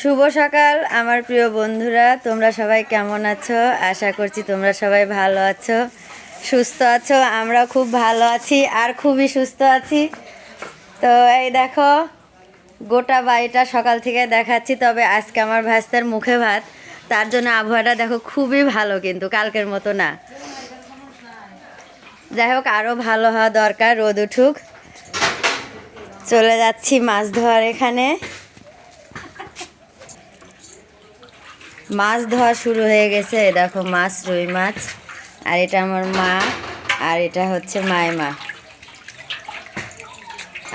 শুভ সকাল, আমার প্রিয় বন্ধুরা, তোমরা সবাই কেমন আছো? আশা করছি তোমরা সবাই ভালো আছো, সুস্থ আছো, আমরা খুব ভালো আছি আর খুবই সুস্থ আছি। তো এই দেখো, গোটা বাড়িটা সকাল থেকে দেখাচ্ছি, তবে আজকে আমার ভাস্তার মুখে ভাত, তার জন্য আবহাওয়াটা দেখো খুবই ভালো কিন্তু, কালকের মতো না। যাই হোক আরও ভালো হওয়া দরকার, রোদ উঠুক। চলে যাচ্ছি মাছ ধোয়ার এখানে। মাছ ধোয়া শুরু হয়ে গেছে। দেখো মাছ, রুই মাছ, আর এটা আমার মা, আর এটা হচ্ছে মায় মা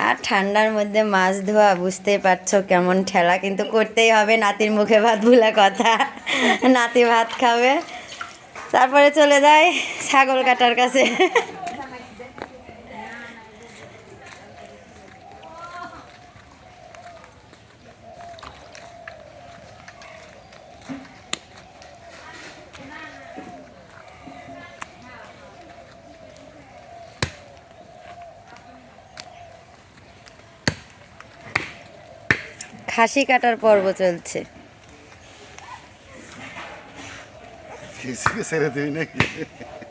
আর ঠান্ডার মধ্যে মাছ ধোয়া, বুঝতেই পারছ কেমন ঠেলা, কিন্তু করতেই হবে। নাতির মুখে ভাত ভুলা কথা। নাতি ভাত খাবে। তারপরে চলে যায় ছাগল কাটার কাছে। খাসি কাটার পর্ব চলছে। কিছুকে ছেড়ে দিবি নাকি?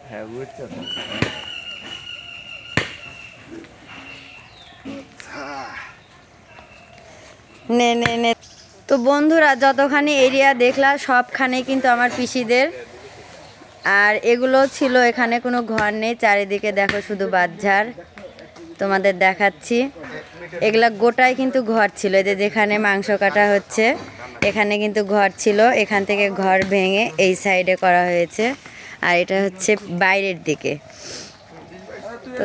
হ্যাঁ বুঝছ তো নে নে নে। তো বন্ধুরা যতখানি এরিয়া দেখলা সবখানে কিন্তু আমার পিসিদের। আর এগুলো ছিল এখানে কোনো ঘর নেই চারিদিকে দেখো শুধু বাচ্চার তোমাদের দেখাচ্ছি। এগুলা গোটাই কিন্তু ঘর ছিল। যে যেখানে মাংস কাটা হচ্ছে, এখানে কিন্তু ঘর ছিল। এখান থেকে ঘর ভেঙে এই সাইডে করা হয়েছে। আর এটা হচ্ছে বাইরের দিকে। তো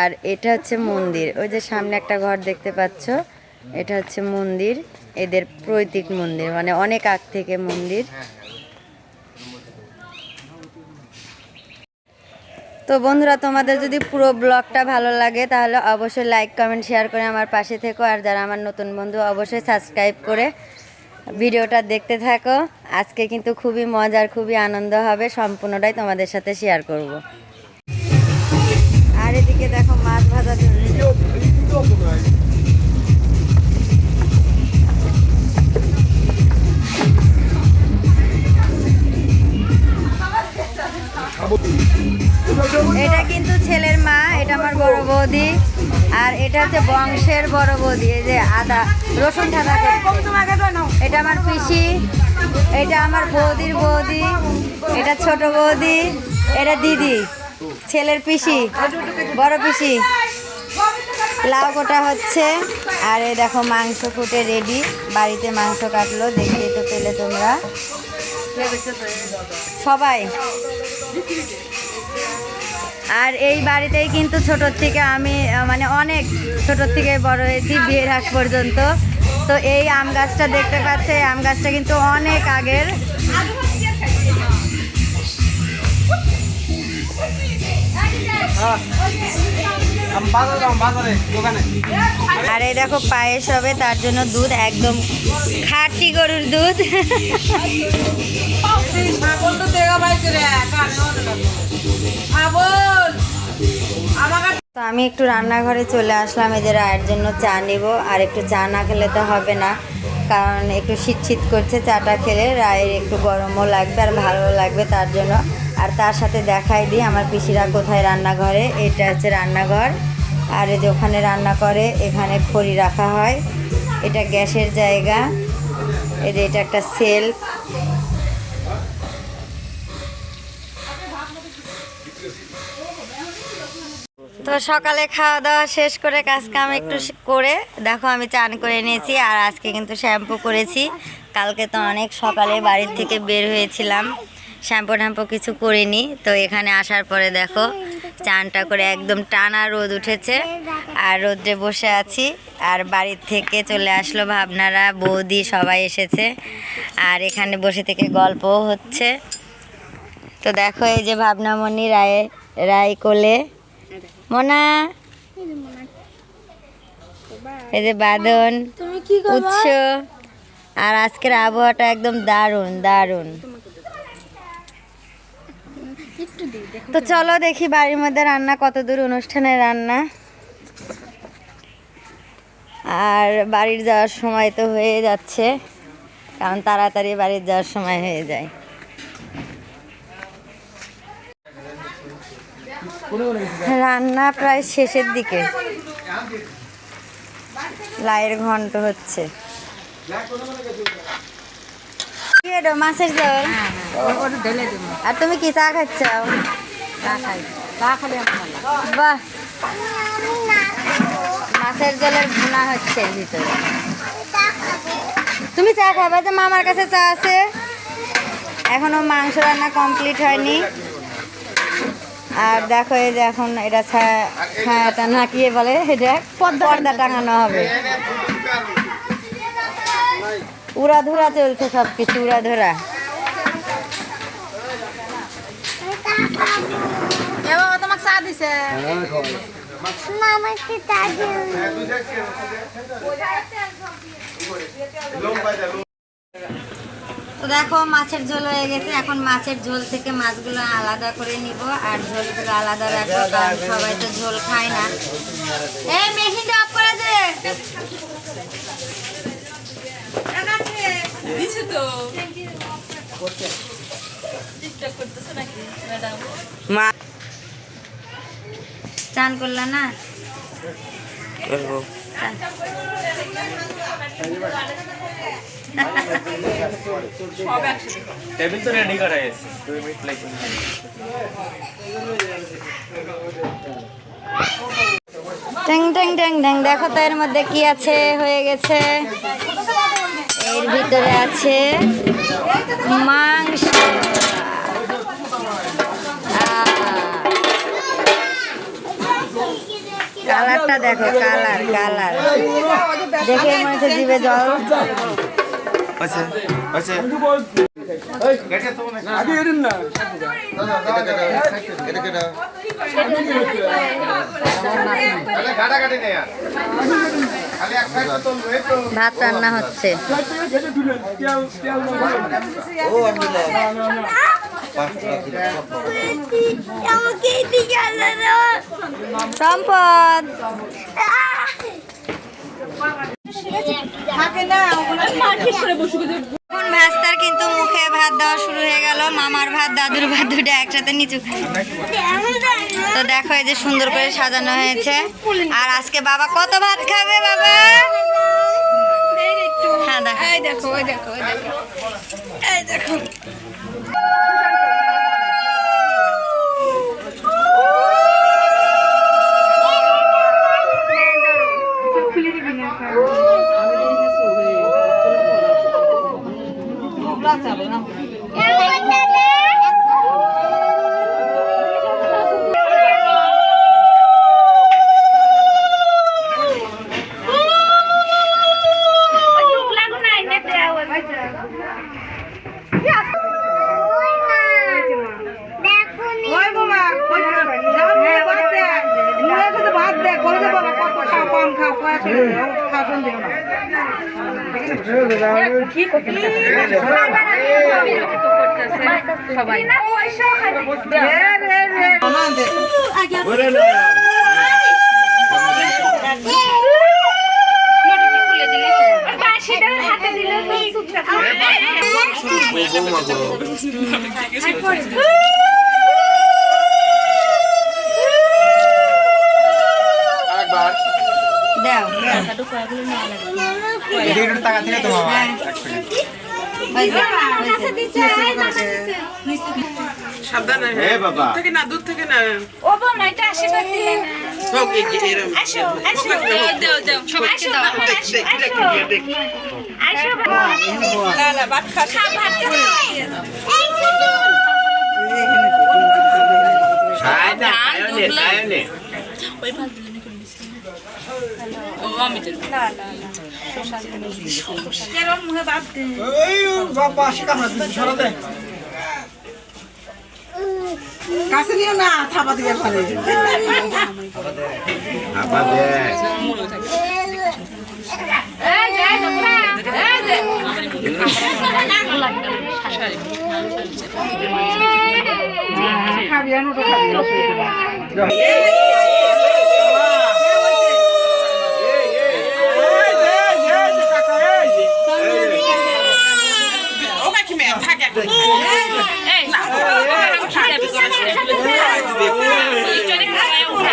আর এটা হচ্ছে মন্দির। ওই যে সামনে একটা ঘর দেখতে পাচ্ছ। এটা হচ্ছে মন্দির, এদের প্রতীক মন্দির মানে অনেক আগ থেকে মন্দির। তো বন্ধুরা, তোমাদের যদি পুরো ব্লগটা ভালো লাগে, তাহলে অবশ্যই লাইক কমেন্ট শেয়ার করে আমার পাশে থেকো। আর যারা আমার নতুন বন্ধু, অবশ্যই সাবস্ক্রাইব করে ভিডিওটা দেখতে থাকো। আজকে কিন্তু খুবই মজার, খুবই আনন্দ হবে, সম্পূর্ণটাই তোমাদের সাথে শেয়ার করব। আর এদিকে দেখো মাছ ভাজা এটা কিন্তু ছেলের মা এটা আমার বড় বৌদি। আর এটা হচ্ছে বংশের বড় বৌদি এই যে আদা রসুন ঠাদা এটা আমার পিসি এটা আমার বৌদির বৌদি এটা ছোট বৌদি এটা দিদি ছেলের পিসি বড় পিসি। লাউ কোটা হচ্ছে আর এ দেখো মাংস কুটে রেডি বাড়িতে মাংস কাটলো দেখিয়ে তো পেলে তোমরা। সবাই আর এই বাড়িতেই কিন্তু ছোটোর থেকে আমি মানে অনেক ছোটোর থেকে বড় হয়েছি বিয়ের আগ পর্যন্ত। তো এই আম গাছটা দেখতে পাচ্ছে আম গাছটা কিন্তু অনেক আগের। দোকানে আর এই দেখো পায়েস হবে, তার জন্য দুধ একদম খাঁটি গরুর দুধ। তো আমি একটু রান্নাঘরে চলে আসলাম, এদের রায়ের জন্য চা নিব। আর একটু চা না খেলে তো হবে না, কারণ একটু শীত করছে, চাটা খেলে রায়ের একটু গরমও লাগবে আর ভালো লাগবে তার জন্য। আর তার সাথে দেখাই দিই আমার পিসিরা কোথায় রান্নাঘরে। এটা হচ্ছে রান্নাঘর। আর ওখানে রান্না করে, এখানে খড়ি রাখা হয়। এটা গ্যাসের জায়গা। এই যে এটা একটা সেলফ। তো সকালে খাওয়া দাওয়া শেষ করে কাজ কাম একটু করে, দেখো আমি চান করে নিয়েছি আর আজকে কিন্তু শ্যাম্পু করেছি। কালকে তো অনেক সকালে বাড়ির থেকে বের হয়েছিলাম। শ্যাম্পু ট্যাম্পু কিছু করিনি। তো এখানে আসার পরে দেখো চানটা করে একদম টানা রোদ উঠেছে। আর রোদ্রে বসে আছি। আর বাড়ির থেকে চলে আসলো ভাবনারা বৌদি সবাই এসেছে। আর এখানে বসে থেকে গল্পও হচ্ছে। তো দেখো এই যে ভাবনামণি রায় রায় কোলে। মোনা! এই যে বাদন উৎস। আর আজকের আবহাওয়াটা একদম দারুণ দারুণ। তো চলো দেখি বাড়ির মধ্যে রান্না কত দূর অনুষ্ঠানের রান্না। আর বাড়ির যাওয়ার সময় তো হয়ে যাচ্ছে কারণ তাড়াতাড়ি বাড়ির যাওয়ার সময় হয়ে যায়। রান্না প্রায় শেষের দিকে। লাইয়ের ঘন্ট হচ্ছে। এটা মাছের ঝোল। আর তুমি কি চা খাচ্ছ? বাহ। মাছের জলের ভুনা হচ্ছে ভিতরে। তুমি চা খাবে যে মামার কাছে চা আছে? এখনও মাংস রান্না কমপ্লিট হয়নি। আর দেখো এই যে এখন এটা ছায়া ছায়াটা না কি বলে এটা পর্দা টাঙানো হবে। উড়াধুরা চলছে সব কিছু উড়াধুরা তোমাকে চা দিছে। তো দেখো মাছের ঝোল হয়ে গেছে। এখন মাছের ঝোল থেকে মাছগুলো আলাদা করে নিব আর ঝোল ঝোলগুলো আলাদা রাখব কারণ সবাই তো ঝোল খায় না। এই মেশিনটা অফ করে দে। দিছে তো টিকটক করতেছে নাকি ম্যাডাম চান করলা না? সব একসাথে টেবিল তো রেডি করা গেছে দুই মিনিট লাগবে ট্যাং ট্যাং ট্যাং ট্যাং দেখো তো এর মধ্যে কি আছে হয়ে গেছে। এর ভিতরে আছে মাংস। কালারটা দেখো কালার কালার। দেখে মনে হচ্ছে জিভে জল। আছে আছে। ভাত রান্না হচ্ছে। সম্পদ। থাকে না এখন ভাস্তার কিন্তু মুখে ভাত দেওয়া শুরু হয়ে গেল, মামার ভাত, দাদুর ভাত দুটো একসাথে নিচু। তো দেখো এই যে সুন্দর করে সাজানো হয়েছে। আর আজকে বাবা কত ভাত খাবে বাবা? হ্যাঁ দেখো। দেখো দেখো দেখো এই দেখো ওই বাবা ওই যাও নিয়ে ভাত দে নিয়ে এসে ভাত দে করে দে বাবা কত খাও কম খাও কয় করে খাও শুন দিও না কি করতে সবাই রে রে রে না দে আরেকবার দাও এদিকে একটু টাকা থেকে তোমার হয়েছে, হয়েছে। সাবধানে এ বাবা। থেকে না দূর থেকে না। ও বোন এটা আশীর্বাদ দিলে না। আসো আসো। দাও দাও। আসো আসো। না না ভাত খা। ভাত না নে। কাছে নিও না থাপা দিবে পারে। খাবি এখন ওটা খাবি অসুবিধা নেই। ওকে কি মেয়ে থাকে এখন এই না আমি খেতে যাবি করে একটু খাওয়াই উঠে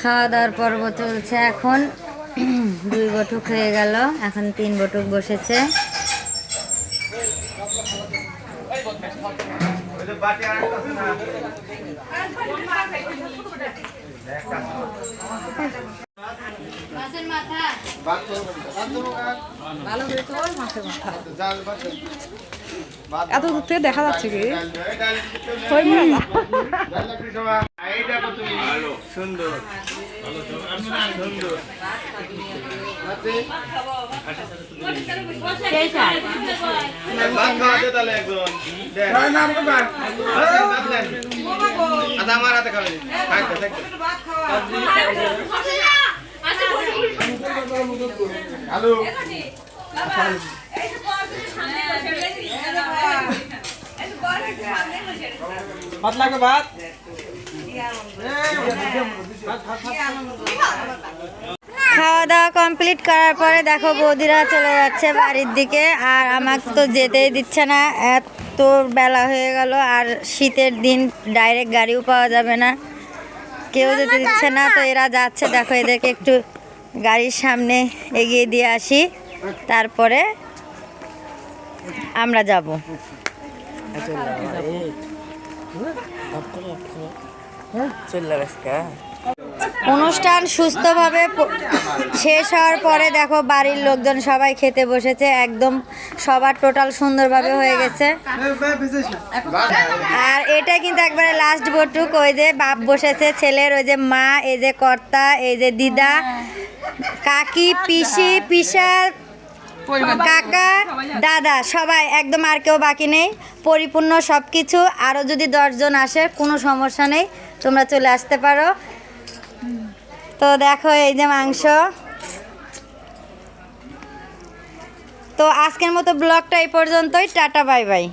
খাওয়া দাওয়ার পর্ব চলছে এখন। দুই বটুক হয়ে গেল, এখন তিন বটুক বসেছে। ওই যে বাটি আর একটা আছে না এত দূর থেকে দেখা যাচ্ছে কি? আমার হাতে। থাকবে, থাকবে। আলু ভাত লাগবে, ভাত? খাওয়া দাওয়া কমপ্লিট করার পরে দেখো বৌদিরা চলে যাচ্ছে বাড়ির দিকে, আর আমাকে তো যেতেই দিচ্ছে না। এত বেলা হয়ে গেল, আর শীতের দিন ডাইরেক্ট গাড়িও পাওয়া যাবে না। কেউ যেতে দিচ্ছে না, তো এরা যাচ্ছে। দেখো এদেরকে একটু গাড়ির সামনে এগিয়ে দিয়ে আসি, তারপরে আমরা যাব। অনুষ্ঠান সুস্থভাবে শেষ হওয়ার পরে দেখো বাড়ির লোকজন সবাই খেতে বসেছে, একদম সবার টোটাল সুন্দরভাবে হয়ে গেছে। আর এটা কিন্তু একবারে লাস্ট বটুক, ওই যে বাপ বসেছে, ছেলের ওই যে মা, এই যে কর্তা, এই যে দিদা, কাকি, পিসি, পিসা কাকা দাদা সবাই একদম আর কেউ বাকি নেই। পরিপূর্ণ সব কিছু আরও যদি দশজন আসে কোনো সমস্যা নেই। তোমরা চলে আসতে পারো। তো দেখো এই যে মাংস। তো আজকের মতো ব্লগটা এই পর্যন্তই। Tata bye bye.